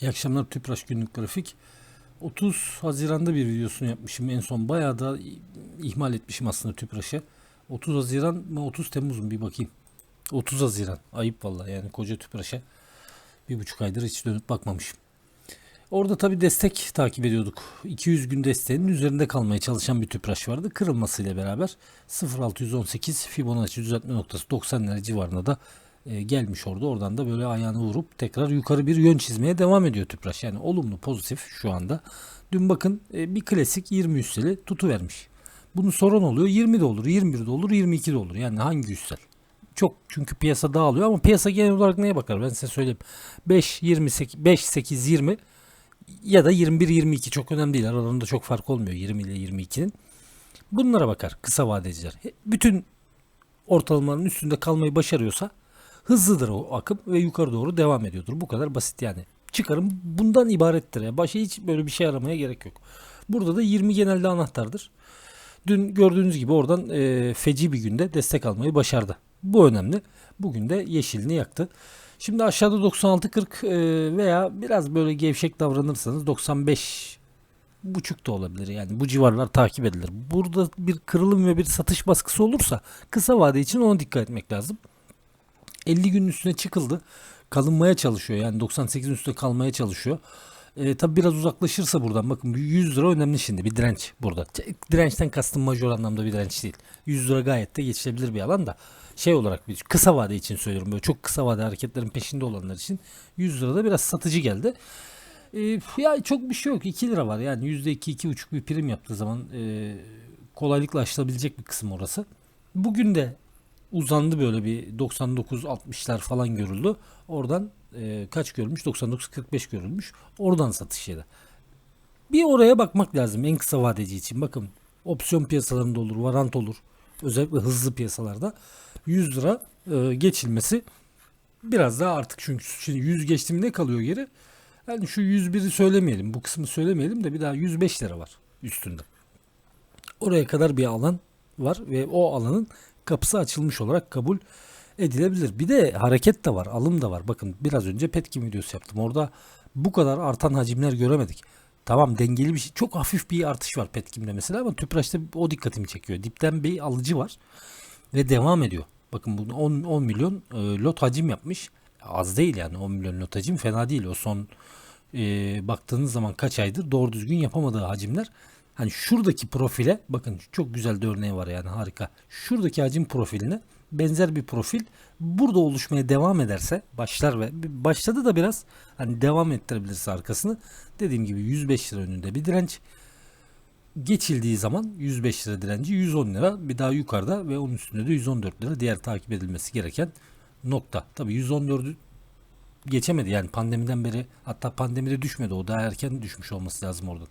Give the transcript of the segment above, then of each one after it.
İyi akşamlar Tüpraş günlük grafik. 30 Haziran'da bir videosunu yapmışım. En son bayağı da ihmal etmişim aslında Tüpraş'ı. 30 Haziran mı 30 Temmuz mu bir bakayım. 30 Haziran. Ayıp vallahi yani koca Tüpraş'a. Bir buçuk aydır hiç dönüp bakmamışım. Orada tabi destek takip ediyorduk. 200 gün desteğinin üzerinde kalmaya çalışan bir tüpraş vardı. Kırılmasıyla beraber 0.618 Fibonacci düzeltme noktası 90 lira civarında da e, gelmiş orada. Oradan da böyle ayağını vurup tekrar yukarı bir yön çizmeye devam ediyor tüpraş. Yani olumlu pozitif şu anda. Dün bakın e, bir klasik 20 üsteli tutu vermiş. Bunu soran oluyor. 20 de olur, 21 de olur, 22 de olur. Yani hangi üstel? Çok çünkü piyasa dağılıyor ama piyasa genel olarak neye bakar? Ben size söyleyeyim. 5 28 5 8 20 ya da 21-22 çok önemli değil. Aralarında çok fark olmuyor 20 ile 22'nin. Bunlara bakar kısa vadeciler. Bütün ortalamaların üstünde kalmayı başarıyorsa hızlıdır o akım ve yukarı doğru devam ediyordur. Bu kadar basit yani. Çıkarım bundan ibarettir. Yani başka hiç böyle bir şey aramaya gerek yok. Burada da 20 genelde anahtardır. Dün gördüğünüz gibi oradan e, feci bir günde destek almayı başardı. Bu önemli. Bugün de yeşilini yaktı. Şimdi aşağıda 96-40 e, veya biraz böyle gevşek davranırsanız 95 buçuk da olabilir. Yani bu civarlar takip edilir. Burada bir kırılım ve bir satış baskısı olursa kısa vade için ona dikkat etmek lazım. 50 günün üstüne çıkıldı. Kalınmaya çalışıyor. Yani 98'in üstünde kalmaya çalışıyor. E, tabi biraz uzaklaşırsa buradan bakın 100 lira önemli şimdi bir direnç burada. Dirençten kastım majör anlamda bir direnç değil. 100 lira gayet de geçilebilir bir alan da şey olarak bir kısa vade için söylüyorum böyle çok kısa vade hareketlerin peşinde olanlar için 100 lirada biraz satıcı geldi. E, ya çok bir şey yok 2 lira var yani %2 2,5 bir prim yaptığı zaman e, kolaylıkla aşılabilecek bir kısım orası. Bugün de uzandı böyle bir 99-60'lar falan görüldü. Oradan e, kaç görülmüş? 99-45 görülmüş. Oradan satış yedi. Bir oraya bakmak lazım en kısa vadeci için. Bakın opsiyon piyasalarında olur, varant olur. Özellikle hızlı piyasalarda 100 lira e, geçilmesi biraz daha artık çünkü şimdi 100 geçti ne kalıyor geri? Yani şu 101'i söylemeyelim, bu kısmı söylemeyelim de bir daha 105 lira var üstünde. Oraya kadar bir alan var ve o alanın kapısı açılmış olarak kabul edilebilir. Bir de hareket de var, alım da var. Bakın biraz önce Petkim videosu yaptım. Orada bu kadar artan hacimler göremedik. Tamam dengeli bir şey. Çok hafif bir artış var Petkim'de mesela ama Tüpraş'ta o dikkatimi çekiyor. Dipten bir alıcı var ve devam ediyor. Bakın bunu 10, 10 milyon e, lot hacim yapmış. Az değil yani 10 milyon lot hacim fena değil. O son e, baktığınız zaman kaç aydır doğru düzgün yapamadığı hacimler. Hani şuradaki profile bakın çok güzel de örneği var yani harika. Şuradaki hacim profiline benzer bir profil burada oluşmaya devam ederse başlar ve başladı da biraz hani devam ettirebilirse arkasını dediğim gibi 105 lira önünde bir direnç geçildiği zaman 105 lira direnci 110 lira bir daha yukarıda ve onun üstünde de 114 lira diğer takip edilmesi gereken nokta. Tabi 114'ü geçemedi yani pandemiden beri hatta pandemide düşmedi o daha erken düşmüş olması lazım oradan.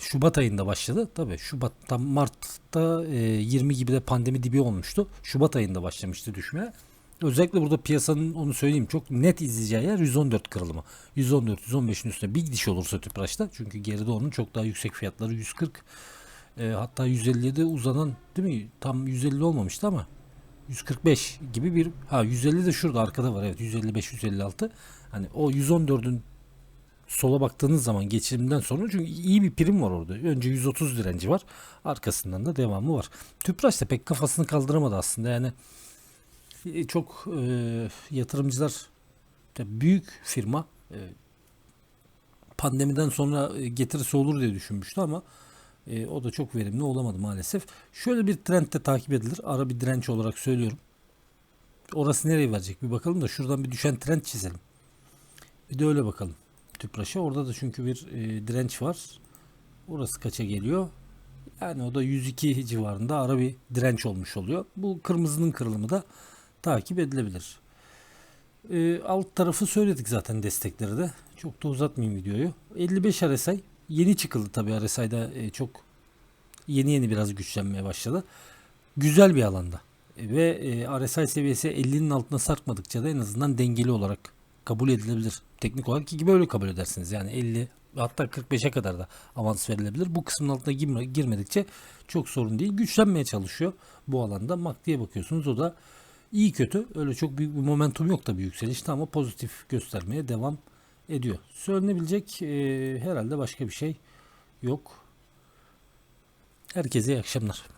Şubat ayında başladı. Tabii Şubat'ta Mart'ta e, 20 gibi de pandemi dibi olmuştu. Şubat ayında başlamıştı düşmeye. Özellikle burada piyasanın onu söyleyeyim çok net izleyeceği yer 114 kırılımı. 114 115'in üstüne bir gidiş olursa Tüpraş'ta çünkü geride onun çok daha yüksek fiyatları 140 e, hatta 157 uzanan değil mi? Tam 150 olmamıştı ama 145 gibi bir ha 150 de şurada arkada var evet 155 156 hani o 114'ün sola baktığınız zaman geçirimden sonra çünkü iyi bir prim var orada. Önce 130 direnci var. Arkasından da devamı var. Tüpraş da pek kafasını kaldıramadı aslında. Yani e, çok e, yatırımcılar büyük firma e, pandemiden sonra e, getirisi olur diye düşünmüştü ama e, o da çok verimli olamadı maalesef. Şöyle bir trend de takip edilir. Ara bir direnç olarak söylüyorum. Orası nereye verecek bir bakalım da şuradan bir düşen trend çizelim. Bir de öyle bakalım. Tüpraş'a. Orada da çünkü bir e, direnç var. Orası kaça geliyor? Yani o da 102 civarında ara bir direnç olmuş oluyor. Bu kırmızının kırılımı da takip edilebilir. E, alt tarafı söyledik zaten destekleri de. Çok da uzatmayayım videoyu. 55 RSI yeni çıkıldı tabi RSI'da e, çok yeni yeni biraz güçlenmeye başladı. Güzel bir alanda. E, ve e, RSI seviyesi 50'nin altına sarkmadıkça da en azından dengeli olarak kabul edilebilir. Teknik olarak ki böyle kabul edersiniz. Yani 50 hatta 45'e kadar da avans verilebilir. Bu kısmın altına girme, girmedikçe çok sorun değil. Güçlenmeye çalışıyor bu alanda. MACD'ye bakıyorsunuz o da iyi kötü. Öyle çok büyük bir momentum yok tabii yükselişte ama pozitif göstermeye devam ediyor. Söylenebilecek e, herhalde başka bir şey yok. Herkese iyi akşamlar.